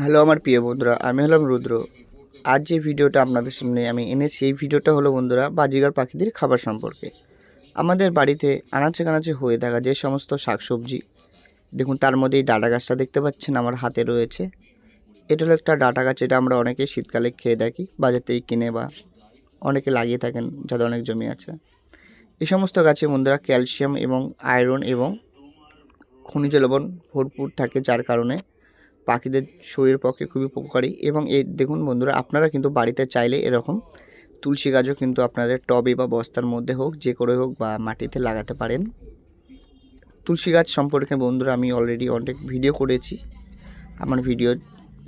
Hello আমার প্রিয় বন্ধুরা, আমি হলাম রুদ্র। আজ যে ভিডিওটা আপনাদের সামনে আমি এনেছি, এই ভিডিওটা হলো বন্ধুরা বাজিগার পাখিদের খাবার সম্পর্কে। আমাদের বাড়িতে আনাচে কানাচে হয়ে থাকা যে সমস্ত শাকসবজি, দেখুন তার মধ্যে এই ডাটা গাছটা দেখতে পাচ্ছেন, আমার হাতে রয়েছে। এটা হলো একটা ডাটা গাছ, এটা আমরা অনেকেই শীতকালে খেয়ে থাকি বাজার থেকে কিনে বা অনেকে লাগিয়ে থাকেন, যাদের অনেক জমি আছে। এই সমস্ত গাছে বন্ধুরা ক্যালসিয়াম এবং আয়রন এবং খনিজ লবণ ভরপুর থাকে, যার কারণে পাখিদের শরীরের পক্ষে খুবই উপকারী এবং এই দেখুন বন্ধুরা, আপনারা কিন্তু বাড়িতে চাইলে এরকম তুলসী গাছও কিন্তু আপনাদের টবে বা বস্তার মধ্যে হোক, যে করে হোক বা মাটিতে লাগাতে পারেন। তুলসী গাছ সম্পর্কে বন্ধুরা, আমি অলরেডি অনেক ভিডিও করেছি। আমার ভিডিও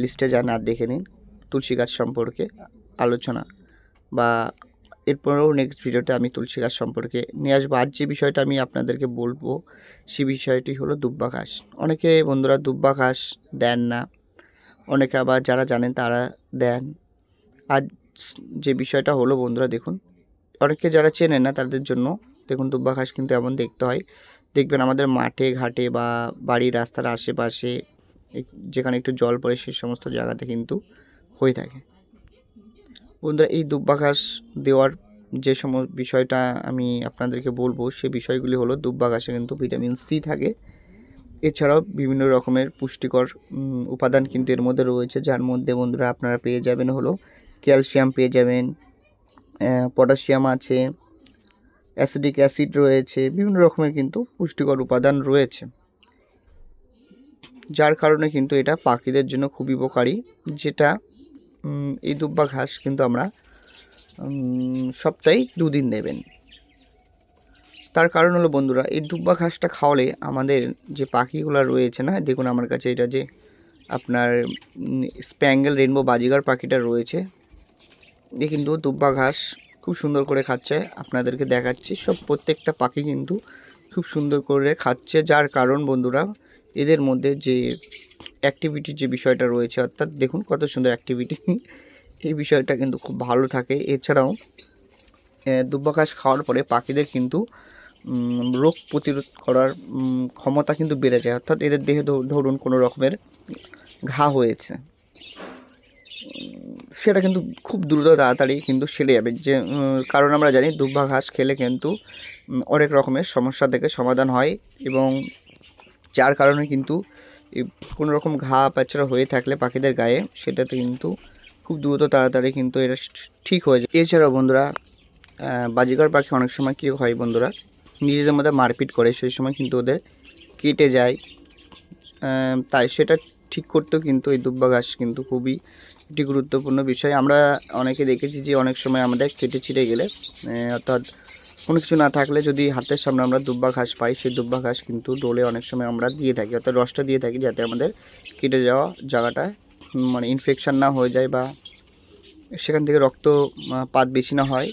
লিস্টে যান আর দেখে নিন, তুলসী গাছ সম্পর্কে আলোচনা বা এরপরেও নেক্সট ভিডিওতে আমি তুলসী গাছ সম্পর্কে নিয়ে আসব। আজ যে বিষয়টা আমি আপনাদেরকে বলব, সে বিষয়টি হলো দুব্বা ঘাস। অনেকে বন্ধুরা দুব্বা ঘাস দেন না, অনেকে আবার যারা জানেন তারা দেন। আজ যে বিষয়টা হলো বন্ধুরা দেখুন, অনেকে যারা চেনেন না তাদের জন্য দেখুন দুব্বা ঘাস কিন্তু এমন দেখতে হয়। দেখবেন আমাদের মাঠে, ঘাটে বা বাড়ির রাস্তার আশেপাশে, যেখানে একটু জল পড়ে সেই সমস্ত জায়গাতে কিন্তু হয়ে থাকে। বন্ধুরা, এই দুব্বা ঘাস দেওয়ার যে সম বিষয়টা আমি আপনাদেরকে বলব, সে বিষয়গুলি হলো দুব্বা ঘাসে কিন্তু ভিটামিন সি থাকে। এছাড়াও বিভিন্ন রকমের পুষ্টিকর উপাদান কিন্তু এর মধ্যে রয়েছে, যার মধ্যে বন্ধুরা আপনারা পেয়ে যাবেন হলো ক্যালসিয়াম পেয়ে যাবেন পটাশিয়াম আছে, অ্যাসিডিক অ্যাসিড রয়েছে, বিভিন্ন রকমের কিন্তু পুষ্টিকর উপাদান রয়েছে। যার কারণে কিন্তু এটা পাখিদের জন্য খুবই উপকারী, যেটা এই দুব্বা ঘাস কিন্তু আমরা সপ্তাহে দুদিন দেবেন তার কারণ হলো বন্ধুরা, এই দুব্বা ঘাসটা খাওয়ালে আমাদের যে পাখিগুলো রয়েছে না, দেখুন আমার কাছে এটা যে আপনার স্প্যাঙ্গেল রেনবো বাজিগার পাখিটা রয়েছে, এ কিন্তু দুব্বা ঘাস খুব সুন্দর করে খাচ্ছে, আপনাদেরকে দেখাচ্ছি, সব প্রত্যেকটা পাখি কিন্তু খুব সুন্দর করে খাচ্ছে, যার কারণ বন্ধুরা এদের মধ্যে যে অ্যাক্টিভিটির যে বিষয়টা রয়েছে, অর্থাৎ দেখুন কত সুন্দর অ্যাক্টিভিটি এই বিষয়টা কিন্তু খুব ভালো থাকে। এছাড়াও দুব্বা ঘাস খাওয়ার পরে পাখিদের কিন্তু রোগ প্রতিরোধ করার ক্ষমতা কিন্তু বেড়ে যায়। অর্থাৎ এদের দেহে ধরুন কোনো রকমের ঘা হয়েছে, সেটা কিন্তু খুব দ্রুত তাড়াতাড়ি কিন্তু সেরে যাবে। যে কারণ আমরা জানি দুব্বা ঘাস খেলে কিন্তু অনেক রকমের সমস্যা থেকে সমাধান হয় এবং যার কারণে কিন্তু কোনো রকম ঘা প্যাচড়া হয়ে থাকলে পাখিদের গায়ে, সেটাতে কিন্তু খুব দ্রুত তাড়াতাড়ি কিন্তু এটা ঠিক হয়ে যায়। এছাড়াও বন্ধুরা বাজিকার পাখি অনেক সময় কী হয় বন্ধুরা, নিজেদের মধ্যে মারপিট করে, সেই সময় কিন্তু ওদের কেটে যায়। তাই সেটা ঠিক করতেও কিন্তু এই দুব্বা ঘাস কিন্তু খুবই একটি গুরুত্বপূর্ণ বিষয়। আমরা অনেকে দেখেছি যে অনেক সময় আমাদের কেটে ছিঁড়ে গেলে অর্থাৎ কোনো কিছু না থাকলে যদি হাতের সামনে আমরা দুব্বা ঘাস পাই, সেই দুব্বা ঘাস কিন্তু ডোলে অনেক সময় আমরা দিয়ে থাকি, অর্থাৎ রসটা দিয়ে থাকি যাতে আমাদের কেটে যাওয়া জায়গাটা মানে ইনফেকশান না হয়ে যায় বা সেখান থেকে রক্ত পাত বেশি না হয়।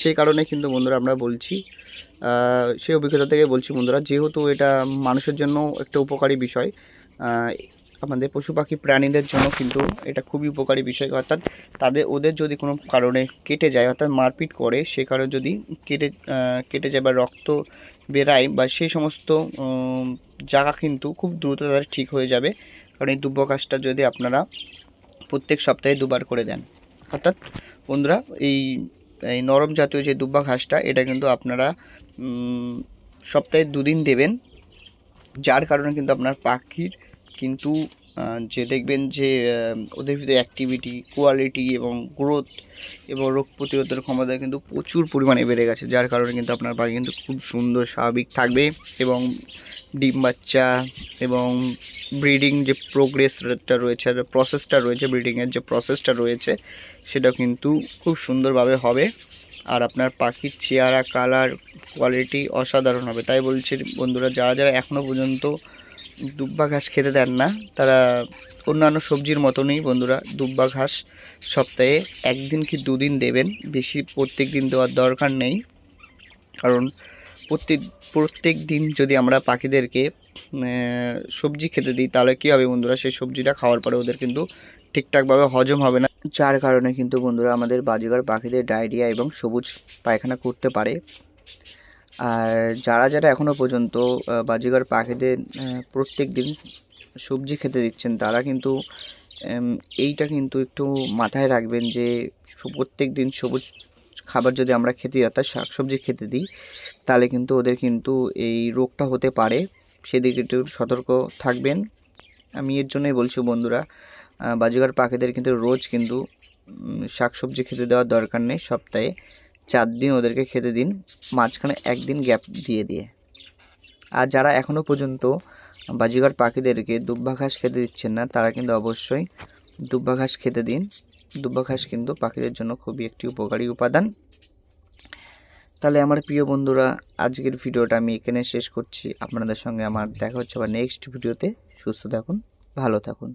সেই কারণে কিন্তু বন্ধুরা আমরা বলছি সেই অভিজ্ঞতা থেকে বলছি বন্ধুরা, যেহেতু এটা মানুষের জন্য একটা উপকারী বিষয় আমাদের পশু পাখি প্রাণীদের জন্য কিন্তু এটা খুবই উপকারী বিষয়। অর্থাৎ তাদের, ওদের যদি কোনো কারণে কেটে যায়, অর্থাৎ মারপিট করে, সে কারণে যদি কেটে কেটে যায় বা রক্ত বেরায় বা সেই সমস্ত জায়গা কিন্তু খুব দ্রুত তাদের ঠিক হয়ে যাবে। কারণ এই কাজটা যদি আপনারা প্রত্যেক সপ্তাহে দুবার করে দেন, অর্থাৎ বন্ধুরা, এই এই নরম জাতীয় যে দুব্বা ঘাসটা, এটা কিন্তু আপনারা সপ্তাহে দুদিন দেবেন। যার কারণে কিন্তু আপনার পাখির কিন্তু যে দেখবেন যে ওদের ভিতরে অ্যাক্টিভিটি কোয়ালিটি এবং গ্রোথ এবং রোগ প্রতিরোধের ক্ষমতা কিন্তু প্রচুর পরিমাণে বেড়ে গেছে। যার কারণে কিন্তু আপনার পাখি কিন্তু খুব সুন্দর স্বাভাবিক থাকবে এবং ডিম বাচ্চা এবং ব্রিডিং যে প্রোগ্রেসটা রয়েছে প্রসেসটা রয়েছে ব্রিডিংয়ের যে প্রসেসটা রয়েছে, সেটা কিন্তু খুব সুন্দরভাবে হবে। আর আপনার পাখির চেহারা কালার কোয়ালিটি অসাধারণ হবে। তাই বলছি বন্ধুরা, যারা যারা এখনও পর্যন্ত দুব্বা ঘাস খেতে দেন না। তারা অন্যান্য সবজির মতনই বন্ধুরা, দুব্বা ঘাস সপ্তাহে একদিন কি দুদিন দেবেন, বেশি প্রত্যেক দিন দেওয়ার দরকার নেই। কারণ প্রত্যেক প্রত্যেক দিন যদি আমরা পাখিদেরকে সবজি খেতে দিই, তাহলে কী হবে বন্ধুরা? সেই সবজিটা খাওয়ার পরে ওদের কিন্তু ঠিকঠাকভাবে হজম হবে না। যার কারণে কিন্তু বন্ধুরা আমাদের বাজিগার পাখিদের ডায়রিয়া এবং সবুজ পায়খানা করতে পারে। আর যারা যারা এখনও পর্যন্ত বাজিগার পাখিদের প্রত্যেক দিন সবজি খেতে দিচ্ছেন, তারা কিন্তু এইটা কিন্তু একটু মাথায় রাখবেন যে প্রত্যেক দিন সবুজ খাবার যদি আমরা খেতে অর্থাৎ শাকসবজি খেতে দিই, তাহলে কিন্তু ওদের কিন্তু এই রোগটা হতে পারে। সেদিকে একটু সতর্ক থাকবেন। আমি এর জন্যই বলছি বন্ধুরা বাজিগার পাখিদের কিন্তু রোজ কিন্তু শাকসবজি খেতে দেওয়ার দরকার নেই সপ্তাহে। চার দিন ওদেরকে খেতে দিন, মাঝখানে একদিন গ্যাপ দিয়ে দিয়ে। আর যারা এখনও পর্যন্ত বাজিগার পাখিদেরকে দুব্বা ঘাস খেতে দিচ্ছেন না, তারা কিন্তু অবশ্যই দুব্বা ঘাস খেতে দিন। দুব্বা ঘাস কিন্তু পাখিদের জন্য খুবই একটি উপকারী উপাদান। তাহলে আমার প্রিয় বন্ধুরা, আজকের ভিডিওটা আমি এখানে শেষ করছি। আপনাদের সঙ্গে আমার দেখা হচ্ছে আবার নেক্সট ভিডিওতে। সুস্থ থাকুন, ভালো থাকুন।